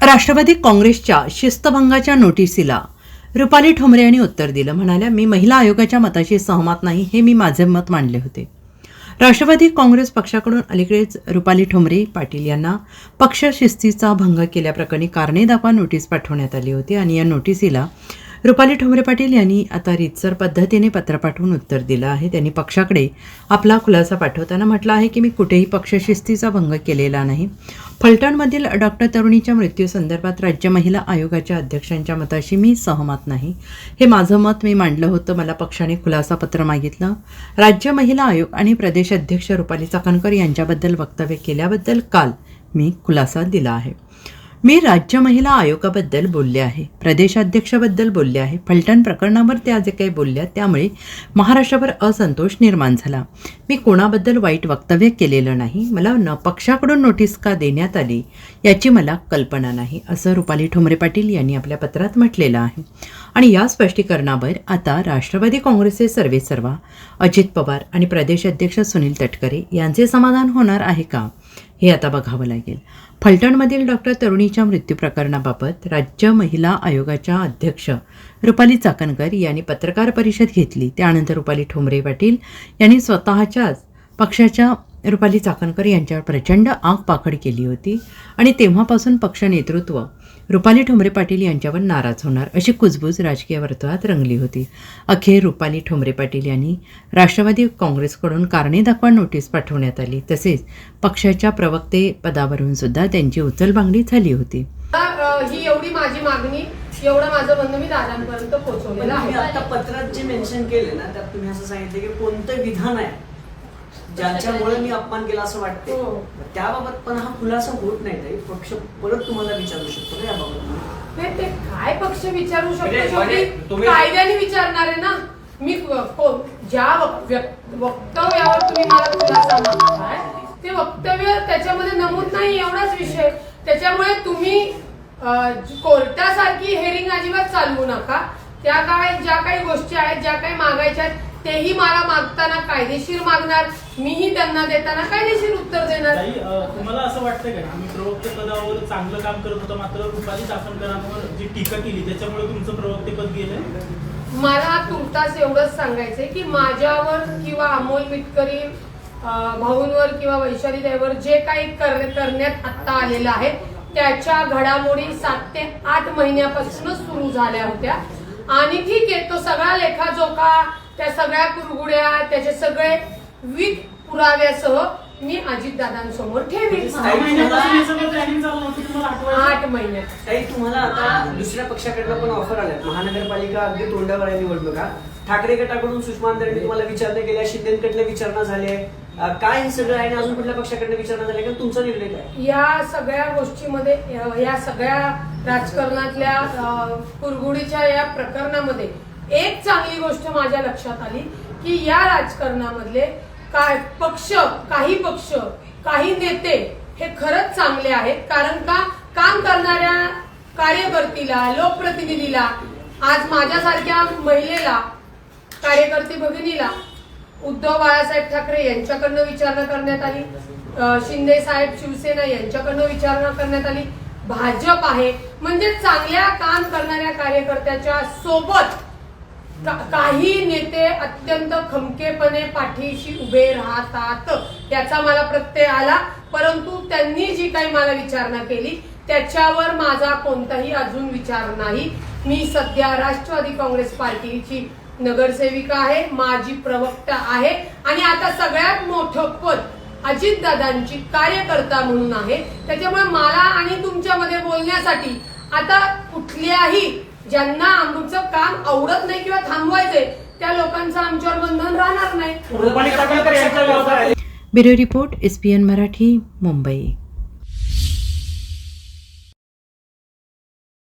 राष्ट्रवादी काँग्रेसच्या शिस्तभंगाच्या नोटिसीला रुपाली ठोंबरे यांनी उत्तर दिलं. म्हणाल्या मी महिला आयोगाच्या मताशी सहमत नाही हे मी माझे मत मांडले होते. राष्ट्रवादी काँग्रेस पक्षाकडून अलीकडेच रुपाली ठोंबरे पाटील यांना पक्ष शिस्तीचा भंग केल्याप्रकरणी कारणे दाखवा नोटीस पाठवण्यात आली होती आणि या नोटिसीला रुपाली ठोंबरे पाटील यांनी आता रीतसर पद्धतीने पत्र पाठवून उत्तर दिलं आहे. त्यांनी पक्षाकडे आपला खुलासा पाठवताना म्हटलं आहे की मी कुठेही पक्षशिस्तीचा भंग केलेला नाही. फलटणमधील डॉक्टर तरुणीच्या मृत्यूसंदर्भात राज्य महिला आयोगाच्या अध्यक्षांच्या मताशी मी सहमत नाही. हे माझं मत मी मांडलं होतं. मला पक्षाने खुलासा पत्र मागितलं. राज्य महिला आयोग आणि प्रदेश अध्यक्ष रुपाली चाकणकर यांच्याबद्दल वक्तव्य केल्याबद्दल काल मी खुलासा दिला आहे. मी राज्य महिला आयोगाबद्दल बोलले आहे प्रदेशाध्यक्षाबद्दल बोलले आहे फलटण प्रकरणावर त्या जे काही बोलल्या त्यामुळे महाराष्ट्रावर असंतोष निर्माण झाला. मी कोणाबद्दल वाईट वक्तव्य केलेलं नाही मला न पक्षाकडून नोटीस का देण्यात आली याची मला कल्पना नाही असं रुपाली ठोंबरे पाटील यांनी आपल्या पत्रात म्हटलेलं आहे. आणि या स्पष्टीकरणावर आता राष्ट्रवादी काँग्रेसचे सर्वेसर्वा अजित पवार आणि प्रदेश अध्यक्ष सुनील तटकरे यांचे समाधान होणार आहे का? हे आता बघावं लागेल. फलटणमधील डॉक्टर तरुणीच्या मृत्यू प्रकरणाबाबत राज्य महिला आयोगाच्या अध्यक्ष रुपाली चाकणकर यांनी पत्रकार परिषद घेतली. त्यानंतर रुपाली ठोंबरे पाटील यांनी स्वतःच्याच पक्षाच्या रुपाली चाकणकर यांच्यावर प्रचंड आग पाखड केली होती. आणि तेव्हापासून पक्ष नेतृत्व रुपाली ठोंबरे पाटील यांच्यावर नाराज होणार अशी कुजबूज राजकीय वर्तुळात रंगली होती. अखेर रुपाली ठोंबरे पाटील यांनी राष्ट्रवादी काँग्रेसकडून कारणे दाखवा नोटीस पाठवण्यात आली. तसेच पक्षाच्या प्रवक्ते पदावरून सुद्धा त्यांची उचलबांगडी झाली होती. ही एवढी माझी मागणी एवढं माझं म्हणणं मी दादांपर्यंत आहे. आता पत्रात जे मेन्शन केले ना त्यात तुम्ही असं सांगितलं की कोणतं विधान आहे? ज्याच्यामुळे मी अपमान केला असं वाटते हो. त्याबाबत पण हा खुलासा होत नाही ताई. पक्ष परत तुम्हाला विचारू शकतो ना याबाबत. नाही, ते काय पक्ष विचारू म्हणजे- शकतो म्हणजे तुम्ही- कायद्याने विचारणार आहे ना? मी ज्या वक्तव्यावर तुम्ही मला खुलासा मागताय ते वक्तव्य त्याच्यामध्ये नमूद नाही एवढाच विषय. त्याच्यामुळे तुम्ही कोर्टासारखी हेरिंग अजिबात चालवू नका. त्या काय ज्या काही गोष्टी आहेत ज्या काही मागायच्या आहेत तेही मला मागताना कायदेशीर मागणार मीही त्यांना देताना कायदेशीर उत्तर देणार. ताई अ, तुम्हाला असं वाटतं का? तुम्ही प्रवक्ते पदावर चांगलं काम करत होता मात्र रुपाली चाकणकरांवर जी टीका केली त्याच्यामुळे तुमचं प्रवक्तेपद गेलंय? मला तुर्तास एवढंच सांगायचंय की माझ्यावर किंवा अमोल मिटकरी अं, भाऊंवर किंवा वैशाली ताईवर जे काही कर- करण्यात आता आलेलं आहे त्याच्या घडामोडी सात ते आठ महिन्यापासूनच सुरू झाल्या होत्या. आणि ठीक आहे तो सगळा लेखाजोखा त्या सगळ्या कुरगुड्या त्याचे सगळे विक पुराव्यासह मी अजितदादांसमोर ठेवीन. सहा महिन्यापासून हे सगळं प्लॅनिंग चालू होतं तुम्हाला आठवायचं आठ महिन्यात ताई तुम्हाला आता दुसऱ्या पक्षाकडनं पण ऑफर आल्यात. महानगरपालिका अगदी तोंडावर आहे निवडणुका. ठाकरे गटाकडून सुषमा अंधारेंनी तुम्हाला विचारणा केल्या शिंदेकडनं विचारणा झाले अं, काय हे सगळं आहे आणि अजून कुठल्या पक्षाकडनं विचारणा झाल्या का तुमचा निर्णय काय? या सगळ्या गोष्टीमध्ये अ, या सगळ्या राजकारणातल्या अ, कुरगुडीच्या या प्रकरणामध्ये एक चांगली गोष्ट माझ्या लक्षात आली की या राजकारणामधले काय पक्ष काही पक्ष काही नेते हे खरंच चांगले आहेत. कारण का? काम करणाऱ्या कार्यकर्तीला लोकप्रतिनिधीला आज माझ्यासारख्या महिलेला कार्यकर्ती भगिनीला उद्धव बाळासाहेब ठाकरे यांच्याकडनं विचारणा करण्यात आली. शिंदे साहेब शिवसेना यांच्याकडनं विचारणा करण्यात आली. भाजप आहे. म्हणजे चांगल्या काम करणाऱ्या कार्यकर्त्याच्या सोबत का- काही नेते अत्यंत खमकेपणे पाठीशी उभे राहतात. त्याचा मला प्रत्यय आला परंतु त्यांनी जी काही मला विचारणा केली त्याच्यावर माझा कोणताही अजून विचार नाही. मी सध्या राष्ट्रवादी काँग्रेस पार्टीची नगरसेविका आहे माझी प्रवक्ता आहे आणि आता सगळ्यात मोठं पद अजितदादांची कार्यकर्ता म्हणून आहे. त्याच्यामुळे मला आणि तुमच्यामध्ये बोलण्यासाठी आता कुठल्याही ज्यांना आमचं काम आवडत नाही किंवा थांबवायचंय त्या लोकांचं आमच्यावर बंधन राहणार नाही. Bureau report S P N Marathi Mumbai.